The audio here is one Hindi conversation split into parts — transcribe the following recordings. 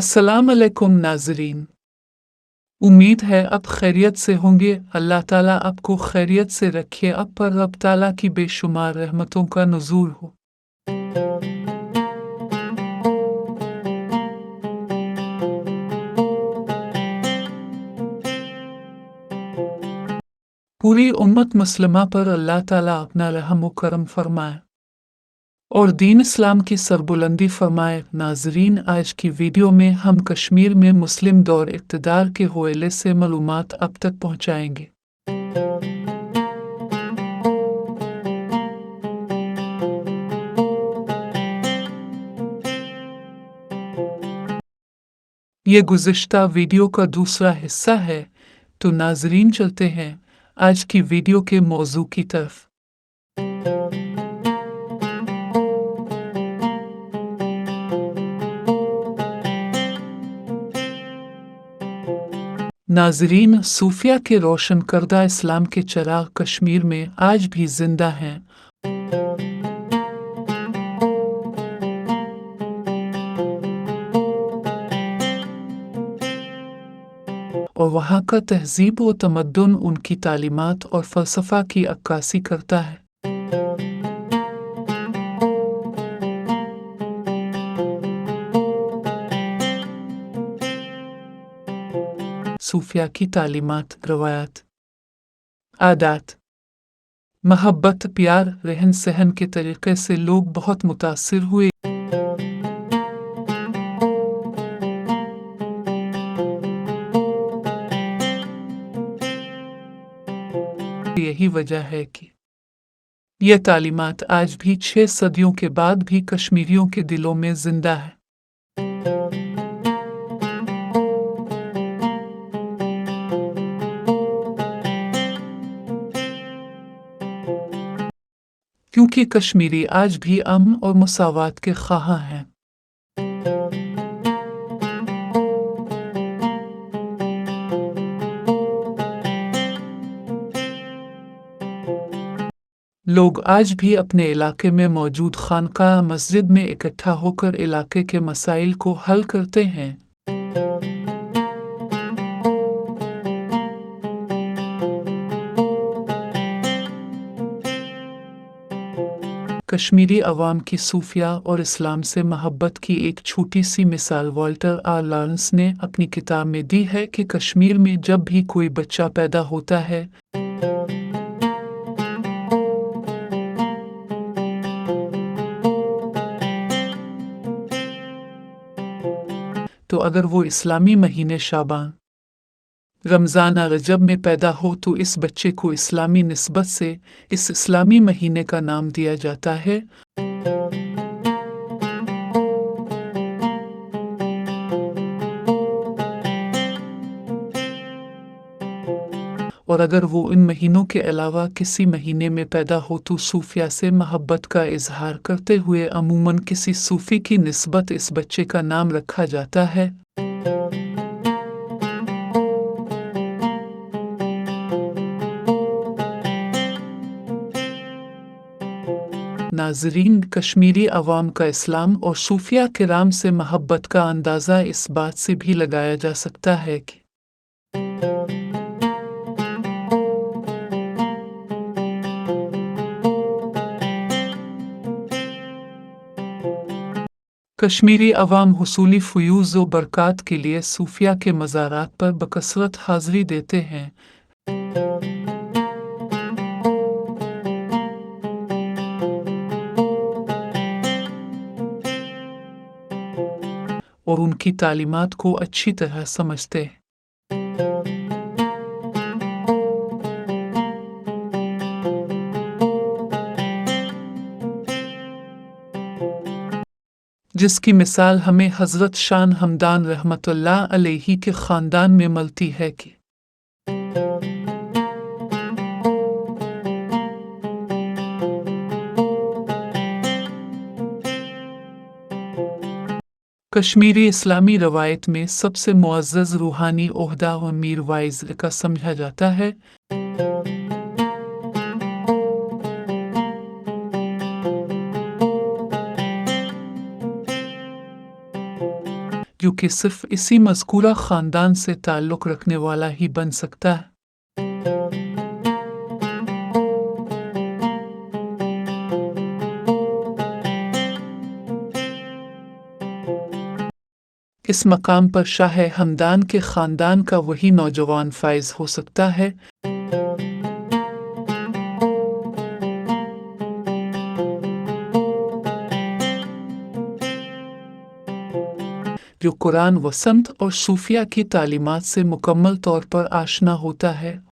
अस्सलाम अलैकुम नाजरीन उम्मीद है आप खैरियत से होंगे। अल्लाह ताला आपको खैरियत से रखे। अब पर रब ताला की बेशुमार रहमतों का नजूर हो। पूरी उम्मत मुसलमा पर अल्लाह ताला अपना रहम करम फरमाए। और दीन इस्लाम की सरबुलंदी फरमाए, नाजरीन, आज की वीडियो में हम कश्मीर में मुस्लिम दौर इकतदार के हवाले से मालूमात अब तक पहुँचाएँगे। ये गुज़श्ता वीडियो का दूसरा हिस्सा है तो नाजरीन चलते हैं आज की वीडियो के मौजू की तरफ़। नाजरीन, सूफिया के रोशन करदा इस्लाम के चराग कश्मीर में आज भी ज़िंदा हैं। और वहाँ का तहजीब व तमदन उनकी तालीमत और फ़लसफ़ा की अक्कासी करता है। सूफिया की तालीमत रवायात आदात मोहब्बत प्यार रहन सहन के तरीके से लोग बहुत मुतासर हुए यही वजह है कि यह तालीमत आज भी छह सदियों के बाद भी कश्मीरियों के दिलों में ज़िंदा है क्योंकि कश्मीरी आज भी अमन और मसावत के ख्वाह हैं। लोग आज भी अपने इलाके में मौजूद खानका मस्जिद में इकट्ठा होकर इलाके के मसाइल को हल करते हैं। कश्मीरी अवाम की सूफिया और इस्लाम से मोहब्बत की एक छोटी सी मिसाल वॉल्टर आर लॉरेंस ने अपनी किताब में दी है कि कश्मीर में जब भी कोई बच्चा पैदा होता है तो अगर वो इस्लामी महीने शाबान रमज़ान रजब में पैदा हो तो इस बच्चे को इस्लामी नस्बत से इस इस्लामी महीने का नाम दिया जाता है। और अगर वो इन महीनों के अलावा किसी महीने में पैदा हो तो सूफिया से मोहब्बत का इजहार करते हुए अमूमन किसी सूफी की नस्बत इस बच्चे का नाम रखा जाता है। नाजरीन कश्मीरी अवाम का इस्लाम और सूफिया कराम से मोहब्बत का अंदाज़ा इस बात से भी लगाया जा सकता है कि कश्मीरी अवाम हसूली फ्यूज़ व बरक़ात के लिए सूफिया के मज़ारात पर बकसरत हाज़री देते हैं और उनकी तालीमत को अच्छी तरह समझते। हैं जिसकी मिसाल हमें हज़रत शान हमदान रहमतुल्लाह अलैहि के ख़ानदान में मिलती है कि कश्मीरी इस्लामी रवायत में सबसे मुआज़ रूहानी ओहदा व मीर वाइज का समझा जाता है। जो जो कि सिर्फ़ इसी मज़कूरा ख़ानदान से ताल्लुक़ रखने वाला ही बन सकता है। इस मकाम पर शाह हमदान के ख़ानदान का वही नौजवान फायज हो सकता है। जो कुरान वसंत और सूफिया की तालीमत से मुकम्मल तौर पर आशना होता है।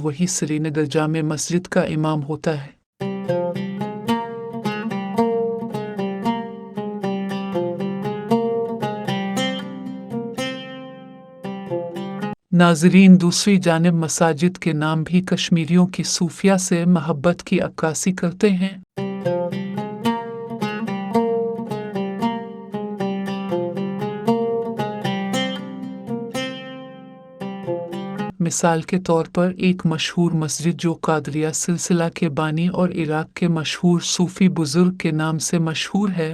वही श्रीनगर जामे मस्जिद का इमाम होता है। नाजरीन, दूसरी जानब मसाजिद के नाम भी कश्मीरियों की सूफिया से महब्बत की अक्कासी करते हैं। मिसाल के तौर पर, एक मशहूर मस्जिद जो कादरिया सिलसिला के बानी और इराक के मशहूर सूफी बुज़ुर्ग के नाम से मशहूर है।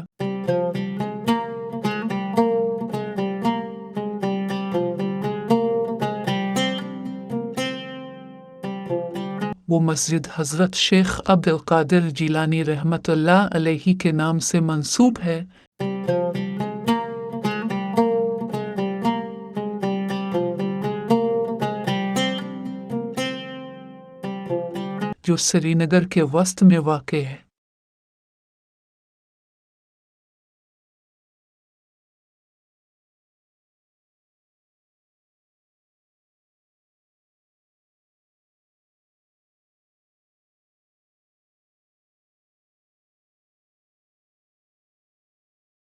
वो मस्जिद हज़रत शेख अब्दुल कादिर जीलानी रहमतुल्लाह अलैहि के नाम से मंसूब है। जो श्रीनगर के वस्त में वाक़ है।